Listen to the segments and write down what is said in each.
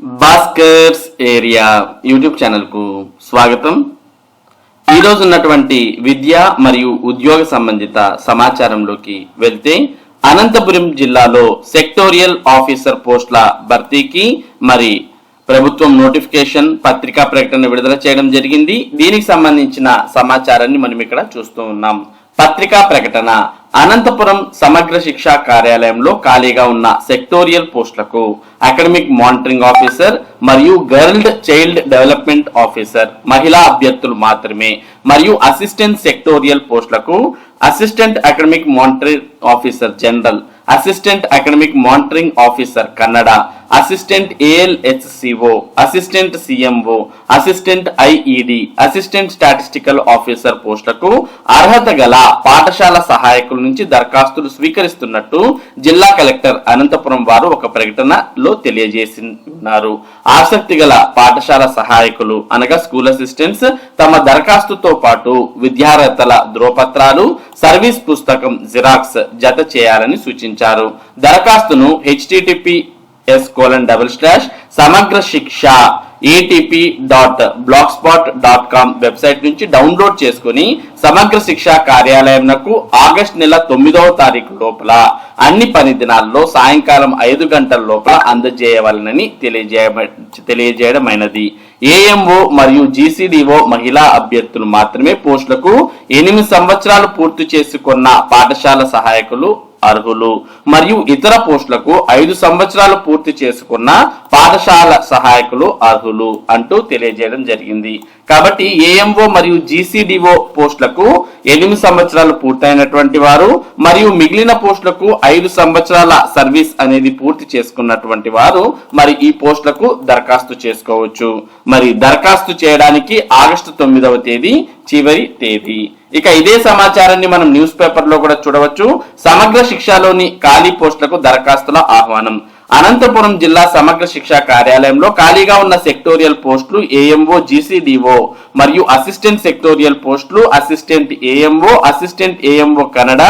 Bhaskar's area YouTube ఛానల్కు స్వాగతం. ఈరోజు ఉన్నటువంటి విద్య మరియు ఉద్యోగ సంబంధిత సమాచారంలోకి వెళ్తే అనంతపురం జిల్లాలో సెక్టోరియల్ ఆఫీసర్ పోస్టుల భర్తీకి మరి ప్రభుత్వం నోటిఫికేషన్ పత్రికా ప్రకటన విడుదల చేయడం జరిగింది. దీనికి సంబంధించిన సమాచారాన్ని మనం ఇక్కడ చూస్తూ ఉన్నాం. పత్రికా ప్రకటన అనంతపురం సమగ్ర శిక్షా కార్యాలయంలో ఖాళీగా ఉన్న సెక్టోరియల్ పోస్టులకు అకాడమిక్ మానిటరింగ్ ఆఫీసర్ మరియు గర్ల్డ్ చైల్డ్ డెవలప్మెంట్ ఆఫీసర్ మహిళా అభ్యర్థులు మాత్రమే మరియు అసిస్టెంట్ సెక్టోరియల్ పోస్టులకు assistant academic monitoring officer general assistant academic monitoring officer Kannada assistant ALHCO assistant CMO assistant IED assistant statistical officer పోస్టులకు అర్హత గల పాఠశాల సహాయకుల నుంచి దరఖాస్తులు స్వీకరిస్తున్నట్టు జిల్లా కలెక్టర్ అనంతపురం వారు ఒక ప్రకటనలో తెలియజేసి ఉన్నారు ఆసక్తి గల పాఠశాల సహాయకులు అనగా స్కూల్ అసిస్టెంట్స్ తమ దరఖాస్తుతో పాటు విద్యార్హతల ధ్రువపత్రాలు సర్వీస్ పుస్తకం జిరాక్స్ జత చేయాలని సూచించారు. దరఖాస్తును HTTP S colon double slash Samagra Shiksha ATP dot block spot dot com website నుంచి డౌన్లోడ్ చేసుకుని సమగ్ర శిక్ష కార్యాలయంకు ఆగస్ట్ నెల తొమ్మిదవ తారీఖు లోపల అన్ని పని దినాల్లో సాయంకాలం ఐదు గంటల లోపల అందజేయవలనని తెలియజేయ తెలియజేయడమైనది. ఏఎంఓ మరియు జీసీడీఓ మహిళా అభ్యర్థులు మాత్రమే పోస్టులకు ఎనిమిది సంవత్సరాలు పూర్తి చేసుకున్న పాఠశాల సహాయకులు అర్హులు. మరియు ఇతర పోస్టులకు ఐదు సంవత్సరాలు పూర్తి చేసుకున్న పాఠశాల సహాయకులు అర్హులు అంటూ తెలియజేయడం జరిగింది. కాబట్టి ఏఎంఓ మరియు జీసీడీఓ పోస్టులకు ఎనిమిది సంవత్సరాలు పూర్తయినటువంటి వారు మరియు మిగిలిన పోస్టులకు ఐదు సంవత్సరాల సర్వీస్ అనేది పూర్తి చేసుకున్నటువంటి వారు మరి ఈ పోస్టులకు దరఖాస్తు చేసుకోవచ్చు. మరి దరఖాస్తు చేయడానికి ఆగస్టు తొమ్మిదవ తేదీ చివరి తేదీ. ఇక ఇదే సమాచారాన్ని మనం న్యూస్ పేపర్లో కూడా చూడవచ్చు. సమగ్ర శిక్షలోని ఖాళీ పోస్టులకు దరఖాస్తుల ఆహ్వానం. అనంతపురం జిల్లా సమగ్ర శిక్షా కార్యాలయంలో ఖాళీగా ఉన్న సెక్టోరియల్ పోస్టులు ఏఎంఓ జీసీడీఓ మరియు అసిస్టెంట్ సెక్టోరియల్ పోస్టులు assistant AMO assistant AMO Kannada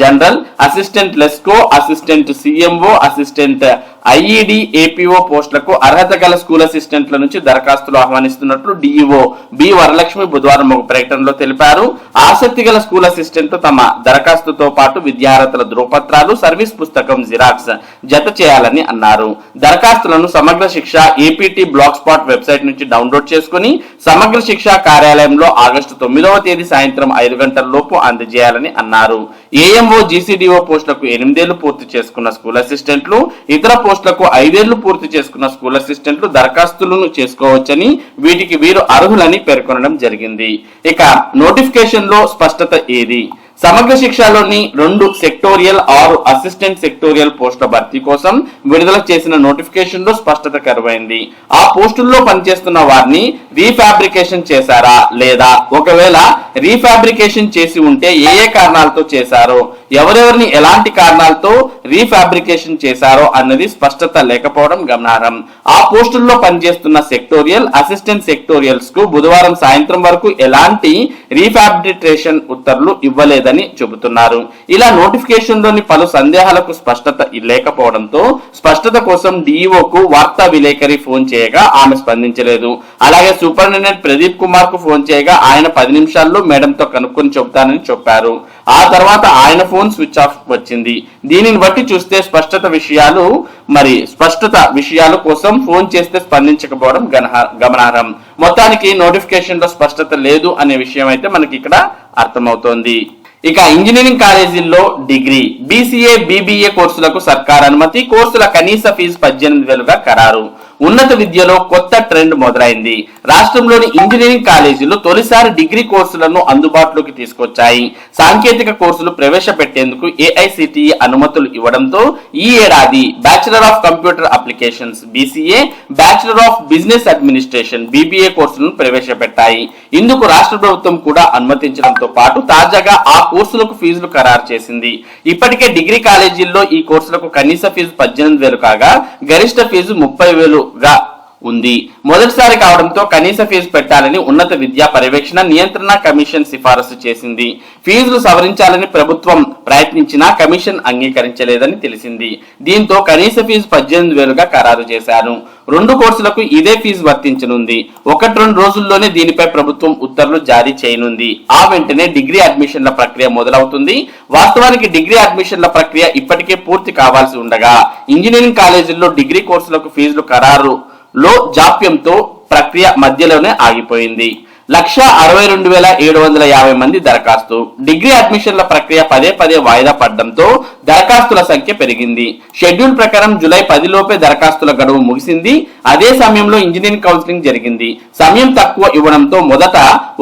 general assistant LESCO assistant CMO assistant IED APO పోస్టులకు అర్హత గల స్కూల్ అసిస్టెంట్ల నుంచి దరఖాస్తులు ఆహ్వానిస్తున్నట్లు డిఈఓ బి వరలక్ష్మి బుధవారం ఒక ప్రకటనలో తెలిపారు. ఆసక్తి గల స్కూల్ అసిస్టెంట్ తమ దరఖాస్తుతో పాటు విద్యార్హతల ధృవపత్రాలు సర్వీస్ పుస్తకం జిరాక్స్ జత చేయాలని అన్నారు. దరఖాస్తులను Samagra Shiksha APT block spot website నుంచి డౌన్లోడ్ చేసుకుని సమగ్ర శిక్ష కార్యాలయంలో ఆగస్టు తొమ్మిదవ తేదీ సాయంత్రం ఐదు గంటల లోపు అందజేయాలని అన్నారు. ఏఎంఓ జీసీడీఓ పోస్టులకు ఎనిమిదేళ్ళు పూర్తి చేసుకున్న స్కూల్ అసిస్టెంట్లు ఇతర పోస్టులకు ఐదేళ్ళు పూర్తి చేసుకున్న స్కూల్ అసిస్టెంట్లు దరఖాస్తులను చేసుకోవచ్చని వీటికి వీరు అర్హులని పేర్కొనడం జరిగింది. ఇక నోటిఫికేషన్లో స్పష్టత ఏది? సమగ్ర శిక్షలోని రెండు సెక్టోరియల్ ఆరు అసిస్టెంట్ సెక్టోరియల్ పోస్టుల భర్తీ కోసం విడుదల చేసిన నోటిఫికేషన్లో స్పష్టత కరువైంది. ఆ పోస్టుల్లో పనిచేస్తున్న వారిని రీఫాబ్రికేషన్ చేశారా లేదా? ఒకవేళ రీఫాబ్రికేషన్ చేసి ఉంటే ఏ ఏ కారణాలతో చేశారో ఎవరెవరిని ఎలాంటి కారణాలతో రీఫాబ్రికేషన్ చేశారో అన్నది స్పష్టత లేకపోవడం గమనార్హం. ఆ పోస్టుల్లో పనిచేస్తున్న సెక్టోరియల్ అసిస్టెంట్ సెక్టోరియల్స్కు బుధవారం సాయంత్రం వరకు ఎలాంటి రీఫాబ్రికేషన్ ఉత్తర్వులు ఇవ్వలేదని చెబుతున్నారు. ఇలా నోటిఫికేషన్లోని పలు సందేహాలకు స్పష్టత లేకపోవడంతో స్పష్టత కోసం డిఈఓకు వార్తా విలేకరి ఫోన్ చేయగా ఆమె స్పందించలేదు. అలాగే సూపరింటెండెంట్ ప్రదీప్ కుమార్కు ఫోన్ చేయగా ఆయన పది నిమిషాల్లో మేడంతో కనుక్కొని చెబుతానని చెప్పారు. ఆ తర్వాత ఆయన ఫోన్ స్విచ్ ఆఫ్ వచ్చింది. దీనిని బట్టి చూస్తే స్పష్టత విషయాలు మరి స్పష్టత విషయాల కోసం ఫోన్ చేస్తే స్పందించకపోవడం గనహ- గమనార్హం. మొత్తానికి నోటిఫికేషన్లో స్పష్టత లేదు అనే విషయం అయితే మనకి ఇక్కడ అర్థమవుతోంది. ఇక ఇంజనీరింగ్ కాలేజీల్లో డిగ్రీ బీసీఏ బీబీఏ కోర్సులకు సర్కార్ అనుమతి కోర్సుల కనీస ఫీజు పద్దెనిమిది వేలుగా ఖరారు. ఉన్నత విద్యలో కొత్త ట్రెండ్ మొదలైంది. రాష్ట్రంలోని ఇంజనీరింగ్ కాలేజీలు తొలిసారి డిగ్రీ కోర్సులను అందుబాటులోకి తీసుకొచ్చాయి. సాంకేతిక కోర్సులు ప్రవేశపెట్టేందుకు ఏఐసిటిఈ అనుమతులు ఇవ్వడంతో ఈ ఏడాది bachelor of computer applications BCA bachelor of business administration BBA కోర్సులను ప్రవేశపెట్టాయి. ఇందుకు రాష్ట్ర ప్రభుత్వం కూడా అనుమతించడంతో పాటు తాజాగా ఆ కోర్సులకు ఫీజులు ఖరారు చేసింది. ఇప్పటికే డిగ్రీ కాలేజీల్లో ఈ కోర్సులకు కనీస ఫీజు పద్దెనిమిది వేలు కాగా గరిష్ట ఫీజు ముప్పై వేలు వేలుగా ఉంది. మొదటిసారి కావడంతో కనీస ఫీజు పెట్టాలని ఉన్నత విద్యా పర్యవేక్షణ నియంత్రణ కమిషన్ సిఫారసు చేసింది. ఫీజులు సవరించాలని ప్రభుత్వం ప్రయత్నించినా కమిషన్ అంగీకరించలేదని తెలిసింది. దీంతో కనీస ఫీజు పద్దెనిమిది వేలుగా ఖరారు చేశారు. రెండు కోర్సులకు ఇదే ఫీజు వర్తించనుంది. ఒకటి రెండు రోజుల్లోనే దీనిపై ప్రభుత్వం ఉత్తర్వులు జారీ చేయనుంది. ఆ వెంటనే డిగ్రీ అడ్మిషన్ల ప్రక్రియ మొదలవుతుంది. వాస్తవానికి డిగ్రీ అడ్మిషన్ల ప్రక్రియ ఇప్పటికే పూర్తి కావాల్సి ఉండగా ఇంజనీరింగ్ కాలేజీల్లో డిగ్రీ కోర్సులకు ఫీజులు ఖరారు లో జాప్యంతో ప్రక్రియ మధ్యలోనే ఆగిపోయింది. లక్ష అరవై రెండు వేల ఏడు వందల యాభై మంది దరఖాస్తు. డిగ్రీ అడ్మిషన్ల ప్రక్రియ పదే పదే వాయిదా పడడంతో దరఖాస్తుల సంఖ్య పెరిగింది. షెడ్యూల్ ప్రకారం జూలై పది లోపే దరఖాస్తుల గడువు ముగిసింది. అదే సమయంలో ఇంజనీరింగ్ కౌన్సిలింగ్ జరిగింది. సమయం తక్కువ ఇవ్వడంతో మొదట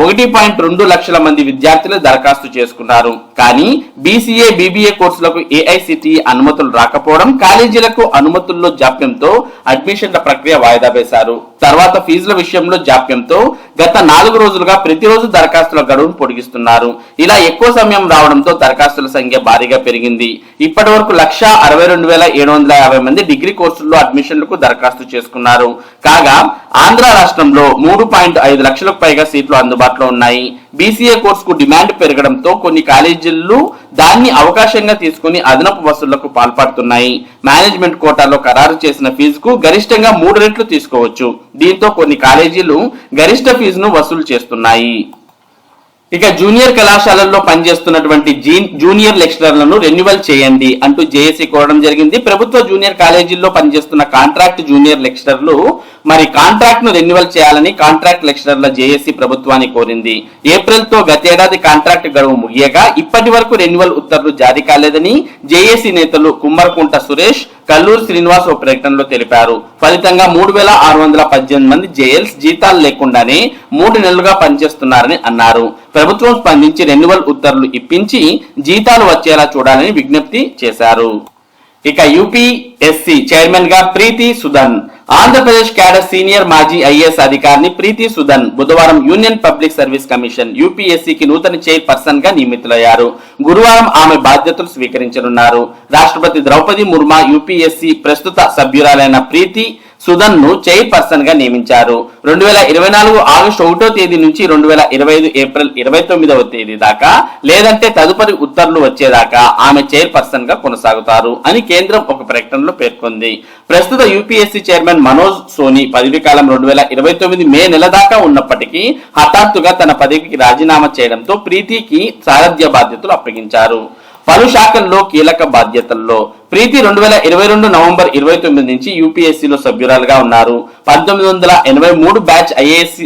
ఒకటి పాయింట్ రెండు లక్షల మంది విద్యార్థులు దరఖాస్తు చేసుకున్నారు. కానీ బీసీఏ బీబీఏ కోర్సులకు ఏఐసిటి అనుమతులు రాకపోవడం కాలేజీలకు అనుమతుల్లో జాప్యంతో అడ్మిషన్ల ప్రక్రియ వాయిదా వేశారు. తర్వాత ఫీజుల విషయంలో జాప్యంతో గత నాలుగు రోజులుగా ప్రతిరోజు దరఖాస్తుల గడువును పొడిగిస్తున్నారు. ఇలా ఎక్కువ సమయం రావడంతో దరఖాస్తుల సంఖ్య భారీగా పెరిగింది. ఇప్పటి వరకు లక్ష అరవై రెండు వేల ఏడు వందల యాభై మంది డిగ్రీ కోర్సుల్లో అడ్మిషన్లకు దరఖాస్తు చేసుకున్నారు. కాగా ఆంధ్ర రాష్ట్రంలో మూడు పాయింట్ ఐదు లక్షలకు పైగా సీట్లు అందుబాటులో ఉన్నాయి. బీసీఏ కోర్సుకు డిమాండ్ పెరగడంతో కొన్ని కాలేజీలు దాన్ని అవకాశంగా తీసుకుని అదనపు వసూళ్ళకు పాల్పడుతున్నాయి. మేనేజ్మెంట్ కోటాలో ఖరారు చేసిన ఫీజుకు గరిష్టంగా మూడు రెట్లు తీసుకోవచ్చు. దీంతో కొన్ని కాలేజీలు గరిష్ట ఫీజును వసూలు చేస్తున్నాయి. ఇక జూనియర్ కళాశాలల్లో పనిచేస్తున్నటువంటి జీ- జూనియర్ లెక్చరర్లను రెన్యువల్ చేయండి అంటూ జేఏసీ కోరడం జరిగింది. ప్రభుత్వ జూనియర్ కాలేజీల్లో పనిచేస్తున్న కాంట్రాక్ట్ జూనియర్ లెక్చరర్లు మరి కాంట్రాక్ట్ను రెన్యువల్ చేయాలని కాంట్రాక్ట్ లెక్చరర్ల జేఏసీ ప్రభుత్వాన్ని కోరింది. ఏప్రిల్తో గతేడాది కాంట్రాక్ట్ గడువు ముగియగా ఇప్పటి వరకు రెన్యువల్ ఉత్తర్వులు జారీ కాలేదని జేఏసీ నేతలు కుమ్మరకుంట సురేష్ కల్లూరు శ్రీనివాస్ ఓ ప్రకటనలో తెలిపారు. ఫలితంగా మూడు వేల ఆరు వందల పద్దెనిమిది మంది జేఎల్స్ జీతాలు లేకుండానే మూడు నెలలుగా పనిచేస్తున్నారని అన్నారు. ప్రభుత్వం స్పందించి రెన్యువల్ ఉత్తర్వులు ఇప్పించి జీతాలు వచ్చేలా చూడాలని విజ్ఞప్తి చేశారు. ఇక యూపీఎస్సి చైర్మన్గా ప్రీతి సుదన్ ఆంధ్రప్రదేశ్ క్యాడర్ సీనియర్ మాజీ ఐఏఎస్ అధికారిని ప్రీతి సుదన్ బుధవారం యూనియన్ పబ్లిక్ సర్వీస్ కమిషన్ యూపీఎస్సీకి నూతన చైర్పర్సన్గా నియమితులయ్యారు. గురువారం ఆమె బాధ్యతలు స్వీకరించనున్నారు. రాష్ట్రపతి ద్రౌపది ముర్మా యూపీఎస్సీ ప్రస్తుత సభ్యురాలైన ప్రీతి సుధన్ను ను చైర్పర్సన్గా నియమించారు. రెండు వేల ఇరవై నాలుగు ఆగస్టు ఒకటో తేదీ నుంచి రెండు వేల ఇరవై ఐదు ఏప్రిల్ ఇరవై తొమ్మిదవ తేదీ దాకా లేదంటే తదుపరి ఉత్తర్వులు వచ్చేదాకా ఆమె చైర్పర్సన్గా కొనసాగుతారు అని కేంద్రం ఒక ప్రకటనలో పేర్కొంది. ప్రస్తుత యూపీఎస్సీ చైర్మన్ మనోజ్ సోని పదవి కాలం రెండు వేల ఇరవై తొమ్మిది మే నెల దాకా ఉన్నప్పటికీ హఠాత్తుగా తన పదవికి రాజీనామా చేయడంతో ప్రీతికి సారథ్య బాధ్యతలు అప్పగించారు. పలు శాఖల్లో కీలక బాధ్యతల్లో. ప్రీతి రెండు వేల ఇరవై రెండు నవంబర్ ఇరవై తొమ్మిది నుంచి యూపీఎస్సీలో సభ్యురాలుగా ఉన్నారు. పంతొమ్మిది వందల ఎనభై మూడు బ్యాచ్ ఐఏఎస్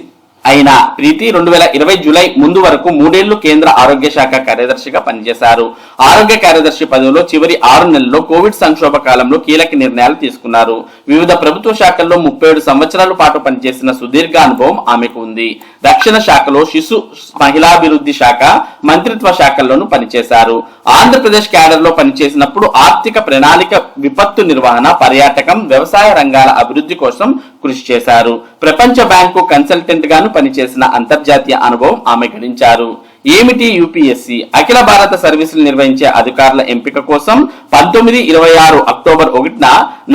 అయిన ప్రీతి రెండు వేల ఇరవై జూలై ముందు వరకు మూడేళ్ళు కేంద్ర ఆరోగ్య శాఖ కార్యదర్శిగా పనిచేశారు. ఆరోగ్య కార్యదర్శి పదవిలో చివరి ఆరు నెలల్లో కోవిడ్ సంక్షోభ కాలంలో కీలక నిర్ణయాలు తీసుకున్నారు. వివిధ ప్రభుత్వ శాఖల్లో ముప్పై ఏడు సంవత్సరాల పాటు పనిచేసిన సుదీర్ఘ అనుభవం ఆమెకు ఉంది. రక్షణ శాఖలో శిశు మహిళాభివృద్ధి శాఖ మంత్రిత్వ శాఖల్లోనూ పనిచేశారు. ఆంధ్రప్రదేశ్ క్యాడర్లో పనిచేసినప్పుడు ఆర్థిక ప్రణాళిక విపత్తు నిర్వహణ పర్యాటకం వ్యవసాయ రంగాల అభివృద్ధి కోసం కృషి చేశారు. ప్రపంచ బ్యాంకు కన్సల్టెంట్ గాను పనిచేసిన అంతర్జాతీయ అనుభవం ఆమె గడించారు ఏమిటి యూపీఎస్సీ? అఖిల భారత సర్వీసులు నిర్వహించే అధికారుల ఎంపిక కోసం పంతొమ్మిది ఇరవై ఆరు అక్టోబర్ ఒకటిన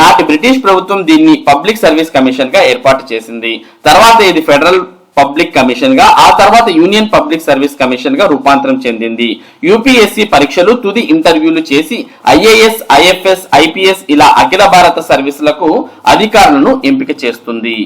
నాటి బ్రిటిష్ ప్రభుత్వం దీన్ని పబ్లిక్ సర్వీస్ కమిషన్గా ఏర్పాటు చేసింది. తర్వాత ఇది ఫెడరల్ పబ్లిక్ కమిషన్గా ఆ తర్వాత యూనియన్ పబ్లిక్ సర్వీస్ కమిషన్గా రూపాంతరం చెందింది. యూపీఎస్సీ పరీక్షలు తుది ఇంటర్వ్యూలు చేసి ఐఏఎస్ ఐఎఫ్ఎస్ ఐపీఎస్ ఇలా అఖిల భారత సర్వీసులకు అధికారులను ఎంపిక చేస్తుంది.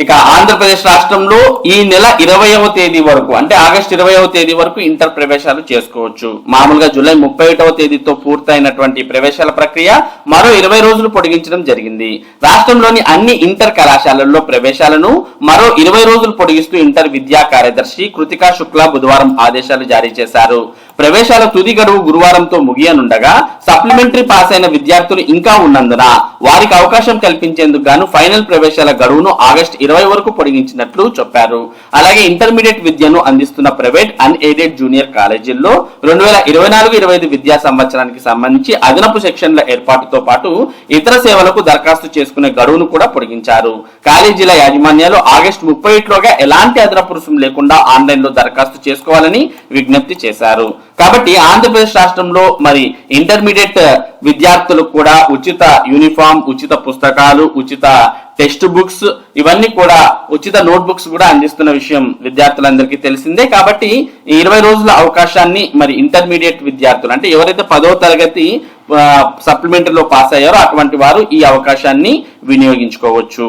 ఇక ఆంధ్రప్రదేశ్ రాష్ట్రంలో ఈ నెల ఇరవయవ తేదీ వరకు అంటే ఆగస్టు ఇరవయవ తేదీ వరకు ఇంటర్ ప్రవేశాలు చేసుకోవచ్చు. మామూలుగా జూలై ముప్పై ఒకటవ తేదీతో పూర్తయినటువంటి ప్రవేశాల ప్రక్రియ మరో ఇరవై రోజులు పొడిగించడం జరిగింది. రాష్ట్రంలోని అన్ని ఇంటర్ కళాశాలల్లో ప్రవేశాలను మరో ఇరవై రోజులు పొడిగిస్తూ ఇంటర్ విద్యా కార్యదర్శి కృతికా శుక్లా బుధవారం ఆదేశాలు జారీ చేశారు. ప్రవేశాల తుది గడువు గురువారంతో ముగియనుండగా సప్లిమెంటరీ పాస్ అయిన విద్యార్థులు ఇంకా ఉన్నందున వారికి అవకాశం కల్పించేందుకు గాను ఫైనల్ ప్రవేశాల గడువును ఆగస్టు ఇరవై వరకు పొడిగించినట్లు చెప్పారు. అలాగే ఇంటర్మీడియట్ విద్యను అందిస్తున్న ప్రైవేట్ అన్ఎయిడెడ్ జూనియర్ కాలేజీల్లో రెండు వేల ఇరవై నాలుగు ఇరవై ఐదు విద్యా సంవత్సరానికి సంబంధించి అదనపు సెక్షన్ల ఏర్పాటుతో పాటు ఇతర సేవలకు దరఖాస్తు చేసుకునే గడువును కూడా పొడిగించారు. కాలేజీల యాజమాన్యాలు ఆగస్టు ముప్పై ఎట్లోగా ఎలాంటి అదనపు రుసుము లేకుండా ఆన్లైన్లో దరఖాస్తు చేసుకోవాలని విజ్ఞప్తి చేశారు. కాబట్టి ఆంధ్రప్రదేశ్ రాష్ట్రంలో మరి ఇంటర్మీడియట్ విద్యార్థులకు కూడా ఉచిత యూనిఫామ్ ఉచిత పుస్తకాలు ఉచిత టెక్స్ట్ బుక్స్ ఇవన్నీ కూడా ఉచిత నోట్ బుక్స్ కూడా అందిస్తున్న విషయం విద్యార్థులందరికీ తెలిసిందే. కాబట్టి ఈ ఇరవై రోజుల అవకాశాన్ని మరి ఇంటర్మీడియట్ విద్యార్థులు అంటే ఎవరైతే పదో తరగతి సప్లిమెంటరీలో పాస్ అయ్యారో అటువంటి వారు ఈ అవకాశాన్ని వినియోగించుకోవచ్చు.